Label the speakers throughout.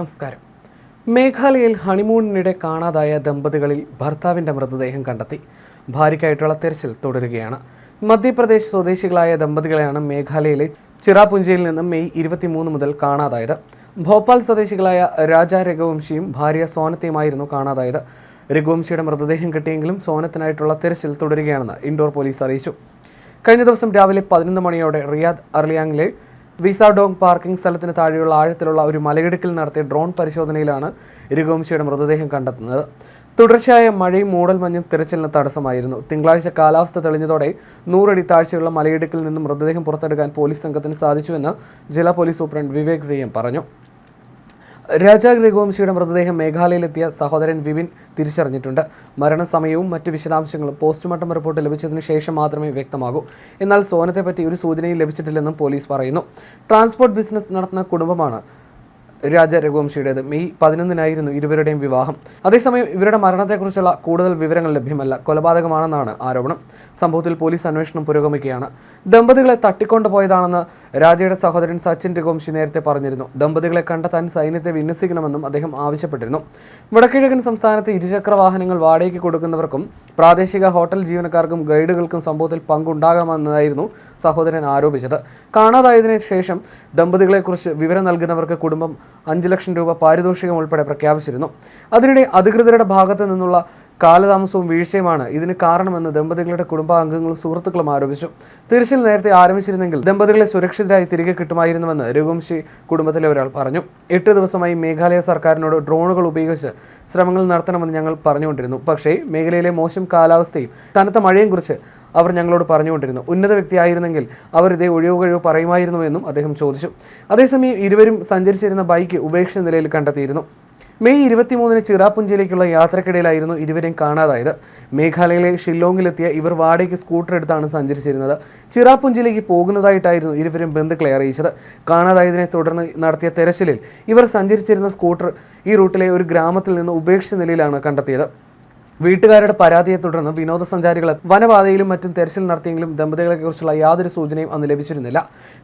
Speaker 1: നമസ്കാരം. മേഘാലയയിൽ ഹണിമൂണിനിടെ കാണാതായ ദമ്പതികളിൽ ഭർത്താവിന്റെ മൃതദേഹം കണ്ടെത്തി. ഭാര്യയ്ക്കായിട്ടുള്ള തെരച്ചിൽ തുടരുകയാണ്. മധ്യപ്രദേശ് സ്വദേശികളായ ദമ്പതികളെയാണ് മേഘാലയയിലെ ചിറാപുഞ്ചയിൽ നിന്ന് മെയ് ഇരുപത്തിമൂന്ന് മുതൽ കാണാതായത്. ഭോപ്പാൽ സ്വദേശികളായ രാജ രഘുവംശിയും ഭാര്യ സോനത്തെയുമായിരുന്നു കാണാതായത്. രഘുവംശിയുടെ മൃതദേഹം കിട്ടിയെങ്കിലും സോനത്തിനായിട്ടുള്ള തെരച്ചിൽ തുടരുകയാണെന്ന് ഇൻഡോർ പോലീസ് അറിയിച്ചു. കഴിഞ്ഞ ദിവസം രാവിലെ പതിനൊന്ന് മണിയോടെ റിയാദ് അർലിയാങ്ങിലെ വിസാഡോങ് പാർക്കിംഗ് സ്ഥലത്തിന് താഴെയുള്ള ആഴത്തിലുള്ള ഒരു മലയിടുക്കിൽ നടത്തിയ ഡ്രോൺ പരിശോധനയിലാണ് രഘുവംശിയുടെ മൃതദേഹം കണ്ടെത്തുന്നത്. തുടർച്ചയായ മഴയും മൂടൽമഞ്ഞും തിരച്ചിലിന് തടസ്സമായിരുന്നു. തിങ്കളാഴ്ച കാലാവസ്ഥ തെളിഞ്ഞതോടെ നൂറടി താഴ്ചയുള്ള മലയിടുക്കിൽ നിന്നും മൃതദേഹം പുറത്തെടുക്കാൻ പോലീസ് സംഘത്തിന് സാധിച്ചുവെന്ന് ജില്ലാ പോലീസ് സൂപ്രണ്ട് വിവേക് സെയ്യം പറഞ്ഞു. രാജാ രഘുവംശിയുടെ മൃതദേഹം മേഘാലയയിലെത്തിയ സഹോദരൻ വിപിൻ തിരിച്ചറിഞ്ഞിട്ടുണ്ട്. മരണസമയവും മറ്റ് വിശദാംശങ്ങളും പോസ്റ്റ്മോർട്ടം റിപ്പോർട്ട് ലഭിച്ചതിന് ശേഷം മാത്രമേ വ്യക്തമാകൂ. എന്നാൽ സോനത്തെപ്പറ്റി ഒരു സൂചനയും ലഭിച്ചിട്ടില്ലെന്നും പോലീസ് പറയുന്നു. ട്രാൻസ്പോർട്ട് ബിസിനസ് നടത്തുന്ന കുടുംബമാണ് രാജ രഘുവംശിയുടേത്. മെയ് പതിനൊന്നിനായിരുന്നു ഇരുവരുടെയും വിവാഹം. അതേസമയം ഇവരുടെ മരണത്തെക്കുറിച്ചുള്ള കൂടുതൽ വിവരങ്ങൾ ലഭ്യമല്ല. കൊലപാതകമാണെന്നാണ് ആരോപണം. സംഭവത്തിൽ പോലീസ് അന്വേഷണം പുരോഗമിക്കുകയാണ്. ദമ്പതികളെ തട്ടിക്കൊണ്ടുപോയതാണെന്ന് രാജയുടെ സഹോദരൻ സച്ചിൻ രഘുവംശി നേരത്തെ പറഞ്ഞിരുന്നു. ദമ്പതികളെ കണ്ടെത്താൻ സൈന്യത്തെ വിന്യസിക്കണമെന്നും അദ്ദേഹം ആവശ്യപ്പെട്ടിരുന്നു. വടക്കിഴക്കൻ സംസ്ഥാനത്ത് ഇരുചക്ര വാഹനങ്ങൾ വാടകയ്ക്ക് കൊടുക്കുന്നവർക്കും പ്രാദേശിക ഹോട്ടൽ ജീവനക്കാർക്കും ഗൈഡുകൾക്കും സംഭവത്തിൽ പങ്കുണ്ടാകാമെന്നായിരുന്നു സഹോദരൻ ആരോപിച്ചത്. കാണാതായതിനു ശേഷം ദമ്പതികളെക്കുറിച്ച് വിവരം നൽകുന്നവർക്ക് കുടുംബം അഞ്ച് ലക്ഷം രൂപ പാരിതോഷികം ഉൾപ്പെടെ പ്രഖ്യാപിച്ചിരുന്നു. അതിനിടെ അധികൃതരുടെ ഭാഗത്തു നിന്നുള്ള കാലതാമസവും വീഴ്ചയുമാണ് ഇതിന് കാരണമെന്ന് ദമ്പതികളുടെ കുടുംബാംഗങ്ങളും സുഹൃത്തുക്കളും ആരോപിച്ചു. തിരച്ചിൽ നേരത്തെ ആരംഭിച്ചിരുന്നെങ്കിൽ ദമ്പതികളെ സുരക്ഷിതരായി തിരികെ കിട്ടുമായിരുന്നുവെന്ന് രഘുവംശി കുടുംബത്തിലെ ഒരാൾ പറഞ്ഞു. എട്ട് ദിവസമായി മേഘാലയ സർക്കാരിനോട് ഡ്രോണുകൾ ഉപയോഗിച്ച് ശ്രമങ്ങൾ നടത്തണമെന്ന് ഞങ്ങൾ പറഞ്ഞുകൊണ്ടിരുന്നു. പക്ഷേ മേഖലയിലെ മോശം കാലാവസ്ഥയും കനത്ത മഴയും കുറിച്ച് അവർ ഞങ്ങളോട് പറഞ്ഞുകൊണ്ടിരുന്നു. ഉന്നത വ്യക്തിയായിരുന്നെങ്കിൽ അവർ ഇതേ ഒഴിവ് കഴിവ് പറയുമായിരുന്നുവെന്നും അദ്ദേഹം ചോദിച്ചു. അതേസമയം ഇരുവരും സഞ്ചരിച്ചിരുന്ന ബൈക്ക് ഉപേക്ഷിച്ച നിലയിൽ കണ്ടെത്തിയിരുന്നു. മെയ് ഇരുപത്തിമൂന്നിന് ചിറാപുഞ്ചിയിലേക്കുള്ള യാത്രക്കിടയിലായിരുന്നു ഇരുവരെയും കാണാതായത്. മേഘാലയയിലെ ഷില്ലോങ്ങിലെത്തിയ ഇവർ വാടകയ്ക്ക് സ്കൂട്ടർ എടുത്താണ് സഞ്ചരിച്ചിരുന്നത്. ചിറാപുഞ്ചിയിലേക്ക് പോകുന്നതായിട്ടായിരുന്നു ഇരുവരും ബന്ധുക്കളെ അറിയിച്ചത്. കാണാതായതിനെ തുടർന്ന് നടത്തിയ തെരച്ചിലിൽ ഇവർ സഞ്ചരിച്ചിരുന്ന സ്കൂട്ടർ ഈ റൂട്ടിലെ ഒരു ഗ്രാമത്തിൽ നിന്ന് ഉപേക്ഷിച്ച നിലയിലാണ് കണ്ടെത്തിയത്. വീട്ടുകാരുടെ പരാതിയെ തുടർന്ന് വിനോദസഞ്ചാരികൾ വനപാതയിലും മറ്റും തെരച്ചിൽ നടത്തിയെങ്കിലും ദമ്പതികളെക്കുറിച്ചുള്ള യാതൊരു സൂചനയും അന്ന് ലഭിച്ചിരുന്നില്ല.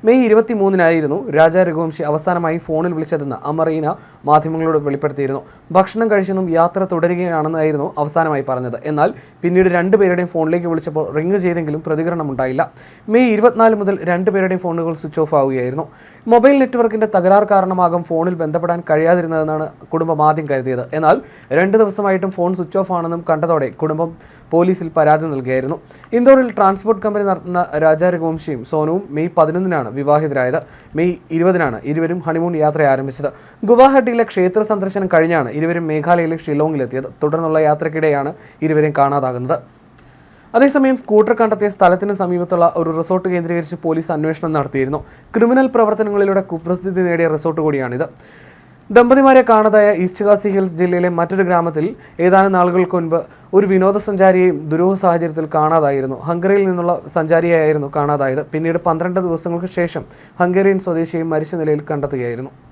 Speaker 1: മെയ് ഇരുപത്തിമൂന്നിനായിരുന്നു രാജാ രഘുവംശി അവസാനമായി ഫോണിൽ വിളിച്ചതെന്ന് അമറീന മാധ്യമങ്ങളോട് വെളിപ്പെടുത്തിയിരുന്നു. ഭക്ഷണം കഴിച്ചെന്നും യാത്ര തുടരുകയാണെന്നായിരുന്നു അവസാനമായി പറഞ്ഞത്. എന്നാൽ പിന്നീട് രണ്ടുപേരുടെയും ഫോണിലേക്ക് വിളിച്ചപ്പോൾ റിംഗ് ചെയ്തെങ്കിലും പ്രതികരണം ഉണ്ടായില്ല. മെയ് ഇരുപത്തിനാല് മുതൽ രണ്ടുപേരുടെയും ഫോണുകൾ സ്വിച്ച് ഓഫ് ആവുകയായിരുന്നു. മൊബൈൽ നെറ്റ്വർക്കിന്റെ തകരാർ കാരണമാകും ഫോണിൽ ബന്ധപ്പെടാൻ കഴിയാതിരുന്നതെന്നാണ് കുടുംബം ആദ്യം കരുതിയത്. എന്നാൽ രണ്ട് ദിവസമായിട്ടും ഫോൺ സ്വിച്ച് ഓഫ് ആണെന്നും കണ്ടതോടെ കുടുംബം പോലീസിൽ പരാതി നൽകിയായിരുന്നു. ഇന്ദോറിൽ ട്രാൻസ്പോർട്ട് കമ്പനി നടത്തുന്ന രാജാരഘുവംശിയും സോനുവും മെയ് പതിനൊന്നിനാണ് വിവാഹിതരായത്. മെയ് ഇരുപതിനാണ് ഇരുവരും ഹണിമൂൺ യാത്ര ആരംഭിച്ചത്. ഗുവാഹട്ടിയിലെ ക്ഷേത്ര സന്ദർശനം കഴിഞ്ഞാണ് ഇരുവരും മേഘാലയയിലെ ഷിലോങ്ങിലെത്തിയത് തുടർന്നുള്ള യാത്രക്കിടെയാണ് ഇരുവരെയും കാണാതാകുന്നത്. അതേസമയം സ്കൂട്ടർ കണ്ടെത്തിയ സ്ഥലത്തിന് സമീപത്തുള്ള ഒരു റിസോർട്ട് കേന്ദ്രീകരിച്ച് പോലീസ് അന്വേഷണം നടത്തിയിരുന്നു. ക്രിമിനൽ പ്രവർത്തനങ്ങളിലൂടെ കുപ്രസിദ്ധി നേടിയ റിസോർട്ട് കൂടിയാണിത്. ദമ്പതിമാരെ കാണാതായ ഈസ്റ്റ് കാസി ഹിൽസ് ജില്ലയിലെ മറ്റൊരു ഗ്രാമത്തിൽ ഏതാനും നാളുകൾക്ക് മുൻപ് ഒരു വിനോദസഞ്ചാരിയെയും ദുരൂഹ സാഹചര്യത്തിൽ കാണാതായിരുന്നു. ഹംഗറിയിൽ നിന്നുള്ള സഞ്ചാരിയായിരുന്നു കാണാതായത്. പിന്നീട് പന്ത്രണ്ട് ദിവസങ്ങൾക്ക് ശേഷം ഹംഗേറിയൻ സ്വദേശിയെയും മരിച്ച നിലയിൽ കണ്ടെത്തുകയായിരുന്നു.